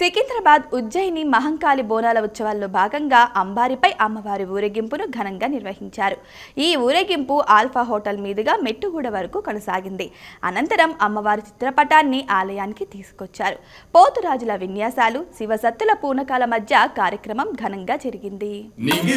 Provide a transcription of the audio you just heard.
సికింద్రాబాద్ ఉజ్జయిని మహంకాళి బోనాల ఉత్సవాల్లో భాగంగా అంబారిపై అమ్మవారి ఊరేగింపును ఘనంగా నిర్వహించారు. ఈ ఊరేగింపు ఆల్ఫా హోటల్ మీదుగా మెట్టుగూడ వరకు కొనసాగింది. అనంతరం అమ్మవారి చిత్రపటాన్ని ఆలయానికి తీసుకొచ్చారు. పోతురాజుల విన్యాసాలు శివసత్తుల పూనకాల మధ్య కార్యక్రమం ఘనంగా జరిగింది. నింగి